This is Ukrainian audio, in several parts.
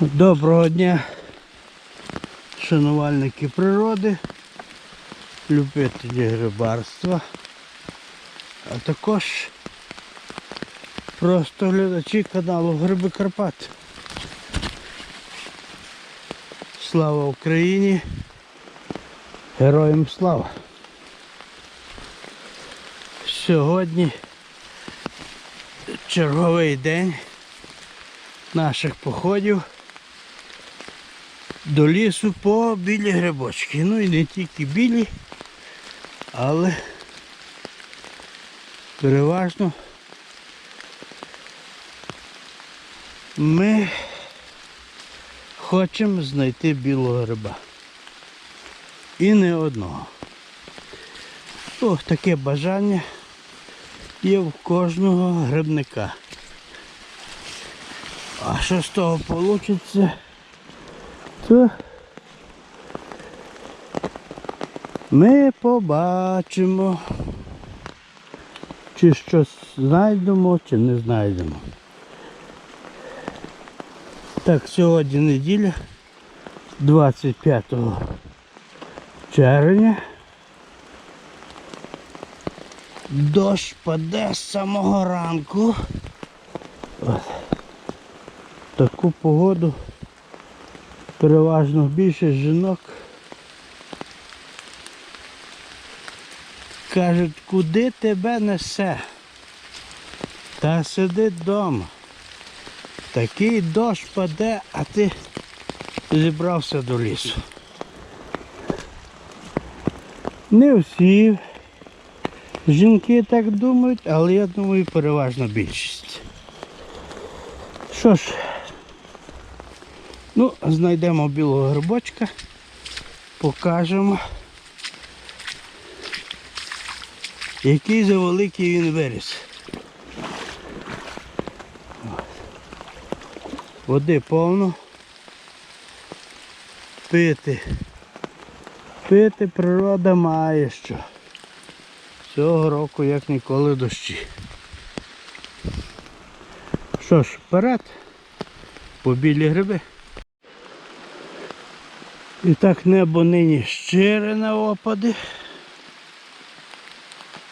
Доброго дня, шанувальники природи, любителі рибарства, а також просто глядачі каналу Гриби Карпат. Слава Україні! Героям слава! Сьогодні черговий день наших походів до лісу по білі грибочки. Ну і не тільки білі, але переважно ми хочемо знайти білого гриба. І не одного. О, таке бажання є в кожного грибника. А що з того вийде, то ми побачимо, чи щось знайдемо, чи не знайдемо. Так, сьогодні неділя, 25 червня. Дощ паде з самого ранку. От. Таку погоду переважно більше жінок кажуть, куди тебе несе? Та сиди вдома. Такий дощ паде, а ти зібрався до лісу. Не всі жінки так думають, але я думаю, переважна більшість. Що ж, ну, знайдемо білого грибочка, покажемо, який за великий він виріс. Води повно. Пити. Пити природа має що. Цього року як ніколи дощі. Що ж, вперед, по білі гриби. І так небо нині щире на опади.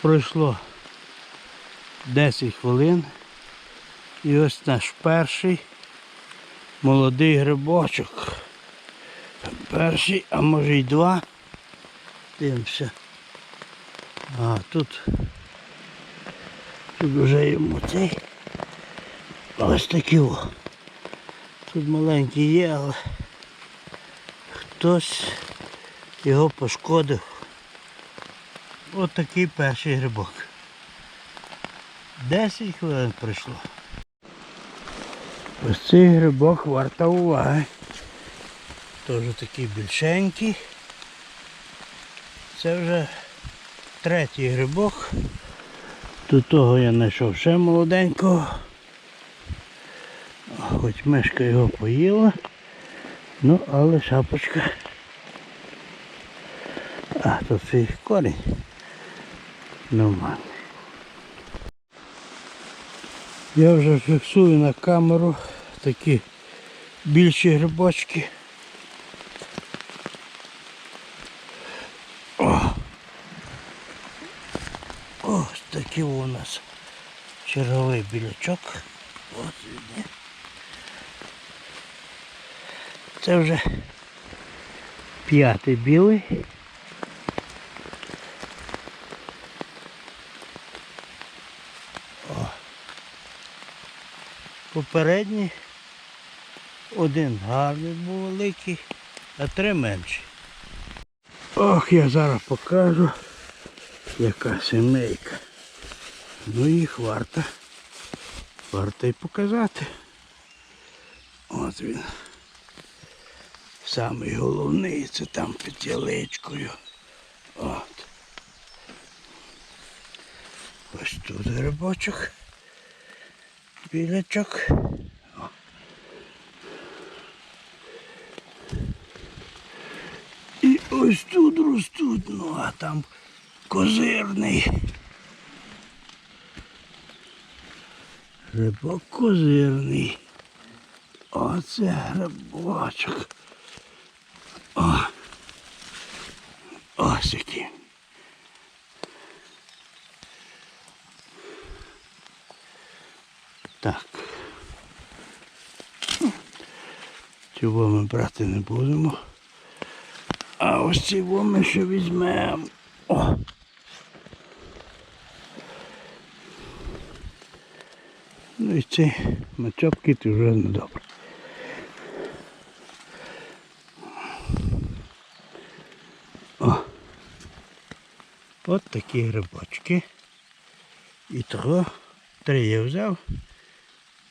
Пройшло 10 хвилин. І ось наш перший молодий грибочок. Перший, а може й два. Дивимося. А тут, тут вже йому цей. Ось такі о. Тут маленький є, але хтось його пошкодив. Ось такий перший грибок. 10 хвилин пройшло. Ось цей грибок варта уваги. Теж такий більшенький. Це вже третій грибок. До того я знайшов ще молоденького. Хоч мишка його поїла, ну але шапочка. А, тут цей корінь. Нормальний. Я вже фіксую на камеру такі більші грибочки. О! Ось такий у нас черговий білячок. Ось він. є. Це вже п'ятий білий. О. Попередній один гарний був великий, а три менші. Ох, я зараз покажу, яка сімейка. Ну їх варто, варто й показати. От він. Самий головний це там під яличкою. От. Ось тут грибочок. Білячок. І ось тут ростуть, ну а там козирний. Рибок козирний. Оце грибочок. О. Ось який. Так. Цього ми брати не будемо. А ось цього ми ще візьмемо. О! Ну і ці мачопки то вже не О! От такі грибочки. І того три я взяв,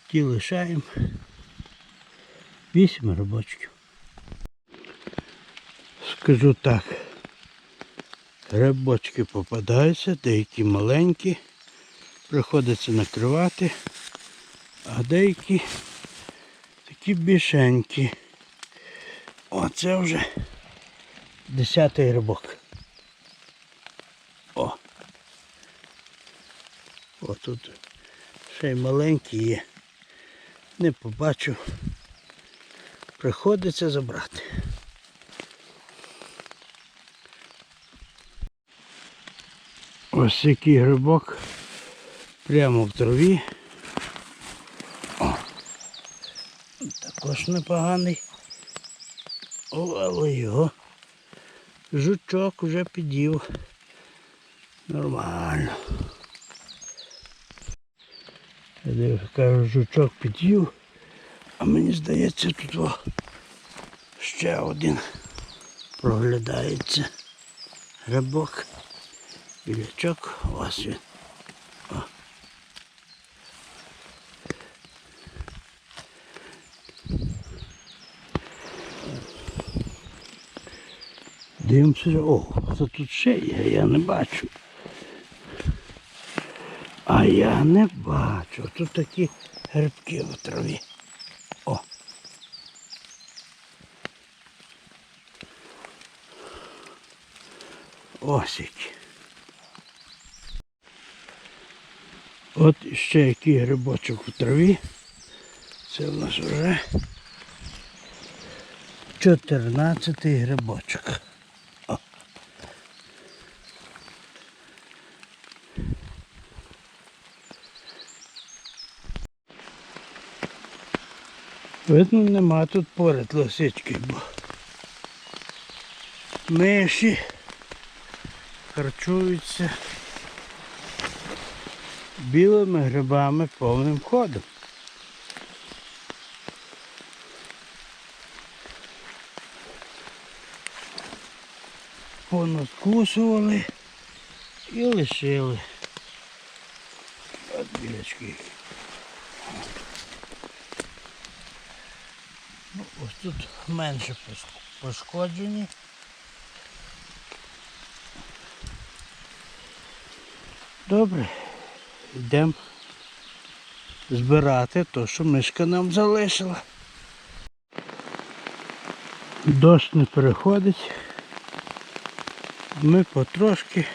ті лишаємо. Вісім грибочків. Скажу так. Грибочки попадаються, деякі маленькі, приходиться накривати, а деякі такі більшенькі. Оце вже десятий грибок. О! О, тут ще й маленький є. Не побачу. Приходиться забрати. Ось який грибок прямо в траві. О, також непоганий. О, але його жучок вже підів. Нормально. Я кажу, жучок підів, а мені здається, тут о, ще один проглядається грибок. Білячок, ось він. Дивимося, о, це тут ще є, я не бачу. А я не бачу. Тут такі грибки в траві. О. Ось які. От ще який грибочок у траві. Це в нас вже 14 грибочок. Видно, нема тут поряд лисички, бо миші харчуються білими грибами повним ходом. Понадкусували і лишили. От білячки. Ось тут менше пошкоджені. Добре, йдемо збирати те, що мишка нам залишила. Дощ не переходить. Ми потрошки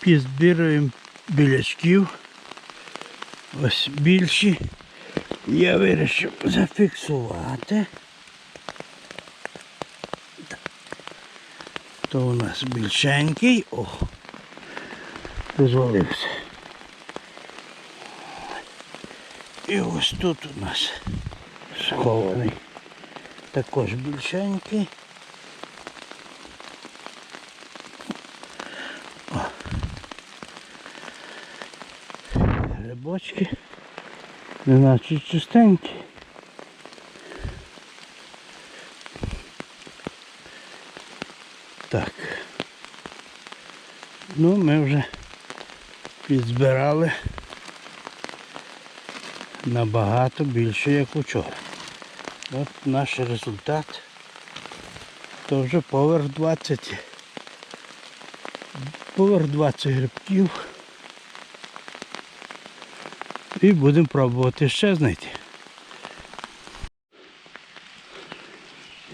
підзбираємо білячків. Ось більші. Я вирішив зафіксувати. То у нас більшенький. О, дозволився. І ось тут у нас схований. Також більшенький. Грибочки. Неначе чистенькі. Так. Ну, ми вже підзбирали набагато більше, як учора. От наш результат. То вже поверх 20. Поверх 20 грибків і будемо пробувати ще знайти.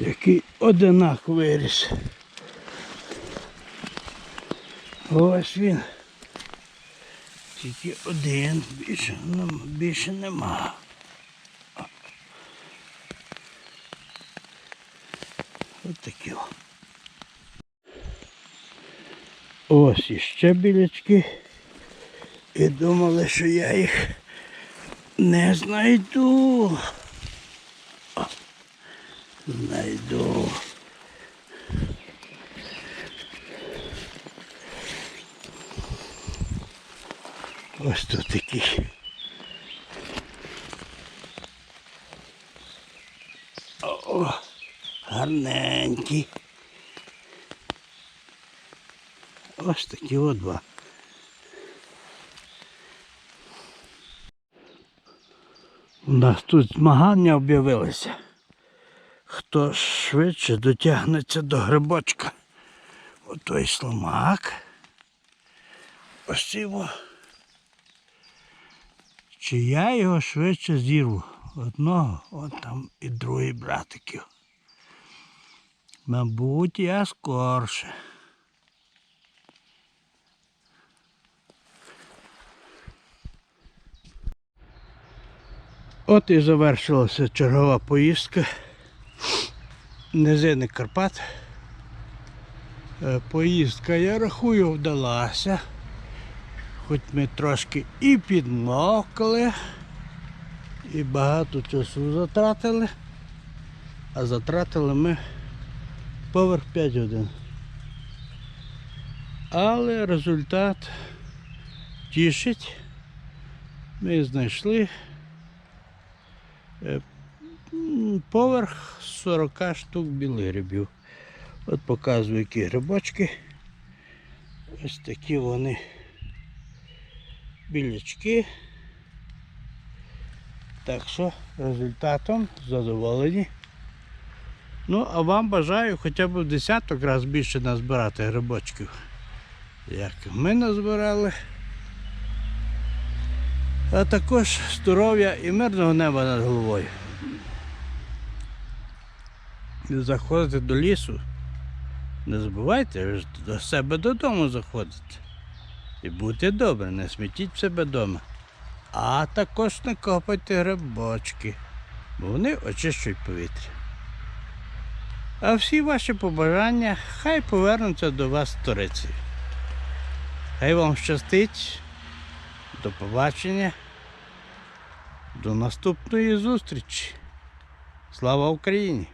Який одинак виріс. Ось він. Тільки один, більше ну, більше нема. Ось такі. Ось іще білячки. І думали, що я їх не знайду. О, Знайду. Ось тут такі. О, гарненькі. Ось такі от два. У нас тут змагання об'явилися. Хто швидше дотягнеться до грибочка. Отой сломак. Ось його. Чи я його швидше зірву? Одного, от там і другий братиків. Мабуть, я скорше. От і завершилася чергова поїздка. Низини Карпат. Е, Поїздка, я рахую, вдалася. Хоч ми трошки і підмокли, і багато часу затратили, а затратили ми поверх 5 годин. Але результат тішить. Ми знайшли поверх 40 штук білих грибів. От показую, які грибочки. Ось такі вони білячки. Так що результатом задоволені. Ну, а вам бажаю хоча б в десяток разів більше назбирати грибочків. Як ми назбирали. А також здоров'я і мирного неба над головою. Заходите до лісу. Не забувайте, до себе додому заходите. І будьте добре, не смітіть себе вдома. А також не копайте грибочки, бо вони очищують повітря. А всі ваші побажання хай повернуться до вас сторицею. Хай вам щастить. До побачення. До наступної зустрічі. Слава Україні!